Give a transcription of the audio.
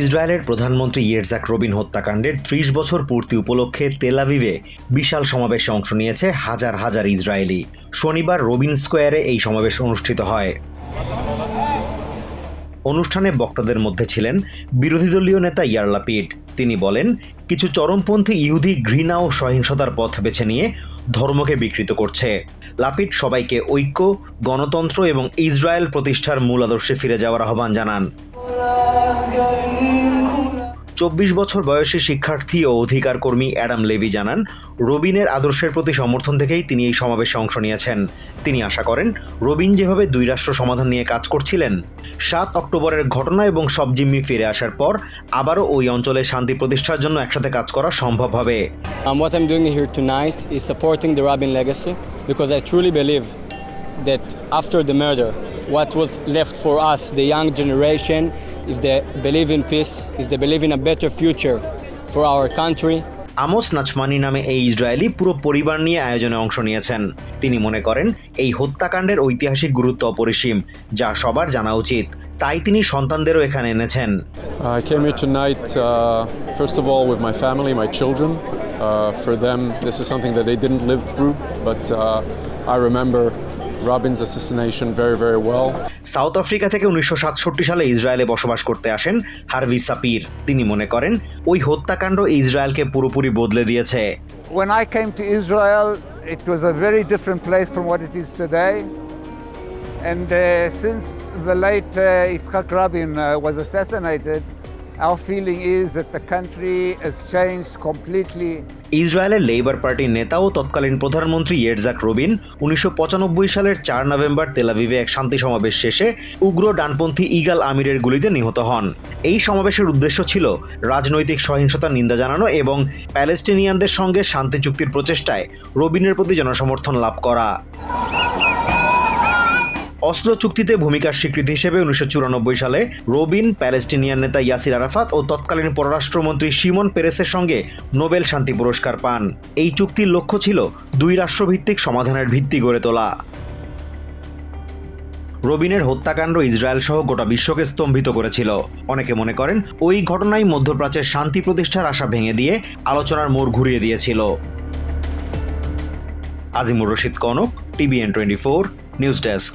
ইসরায়েলের প্রধানমন্ত্রী ইয়েরজাক রবিন হত্যাকাণ্ডের ত্রিশ বছর পূর্তি উপলক্ষে তেলাভিভে বিশাল সমাবেশে অংশ নিয়েছে হাজার হাজার ইসরায়েলি। শনিবার রবিন স্কোয়ারে এই সমাবেশ অনুষ্ঠিত হয়। অনুষ্ঠানে বক্তাদের মধ্যে ছিলেন বিরোধী দলীয় নেতা ইয়ার লাপিড। তিনি বলেন, কিছু চরমপন্থী ইহুদি ঘৃণা ও সহিংসতার পথ বেছে নিয়ে ধর্মকে বিকৃত করছে। লাপিড সবাইকে ঐক্য, গণতন্ত্র এবং ইসরায়েল প্রতিষ্ঠার মূল আদর্শে ফিরে যাওয়ার আহ্বান জানান। চব্বিশ বছর বয়সী শিক্ষার্থী ও অধিকার কর্মী অ্যাডাম লেভি জানান রবিনের আদর্শের প্রতি সমর্থন থেকেই তিনি এই সমাবেশে অংশ নিয়েছেন। তিনি আশা করেন রবিন যেভাবে দুই রাষ্ট্র সমাধান নিয়ে কাজ করছিলেন সাত অক্টোবরের ঘটনা এবং সব জিম্মি ফিরে আসার পর আবারও ওই অঞ্চলে শান্তি প্রতিষ্ঠার জন্য একসাথে কাজ করা সম্ভব হবে। That after the murder, what was left for us, the young generation, is they believe in peace, is they believe in a better future for our country. Amos Nachmani নামে এই ইসরায়েলি পুরো পরিবার নিয়ে আয়োজনে অংশ নিয়েছেন তিনি মনে করেন এই হত্যাকাণ্ডের ঐতিহাসিক গুরুত্ব অপরিসীম যা সবার জানা উচিত তাই তিনি সন্তানদেরও এখানে এনেছেন I came here tonight, uh, first of all, with my family, my children. Uh, for them, this is something that they didn't live through, but uh, I remember Robin's assassination very, very well. South Africa থেকে উনিশশো সাতষট্টি সালে ইসরায়েলে বসবাস করতে আসেন Harvey Sapir তিনি মনে করেন ওই হত্যাকাণ্ড ইসরায়েলকে পুরোপুরি বদলে দিয়েছে When I came to Israel, it was a very different place from what it is today. And uh, since the late uh, Yitzhak Rabin uh, was assassinated, our feeling is that the country has changed completely. ইসরায়েলের labour পার্টির নেতা ও তৎকালীন প্রধানমন্ত্রী ইয়েরজাক রবিন উনিশশো পঁচানব্বই সালের চার November তেলাভিভে এক শান্তি সমাবেশ শেষে উগ্র ডানপন্থী ইগাল আমিরের গুলিতে নিহত হন এই সমাবেশের উদ্দেশ্য ছিল রাজনৈতিক সহিংসতার নিন্দা জানানো এবং প্যালেস্টিনিয়ানদের সঙ্গে শান্তি চুক্তির প্রচেষ্টায় রবিনের প্রতি জনসমর্থন লাভ করা অস্ত্র চুক্তিতে ভূমিকার স্বীকৃতি হিসেবে উনিশশো চুরানব্বই সালে রবিন প্যালেস্টিনিয়ান নেতা ইয়াসির আরাফাত ও তৎকালীন পররাষ্ট্রমন্ত্রী সিমন পেরেসের সঙ্গে নোবেল শান্তি পুরস্কার পান। এই চুক্তির লক্ষ্য ছিল দুই রাষ্ট্রভিত্তিক সমাধানের ভিত্তি গড়ে তোলা। রবিনের হত্যাকাণ্ড ইসরায়েল সহ গোটা বিশ্বকে স্তম্ভিত করেছিল। অনেকে মনে করেন ওই ঘটনাই মধ্যপ্রাচ্যের শান্তি প্রতিষ্ঠার আশা ভেঙে দিয়ে আলোচনার মোড় ঘুরিয়ে দিয়েছিল। Azimur Rashid Kanak, TVN twenty four, news desk.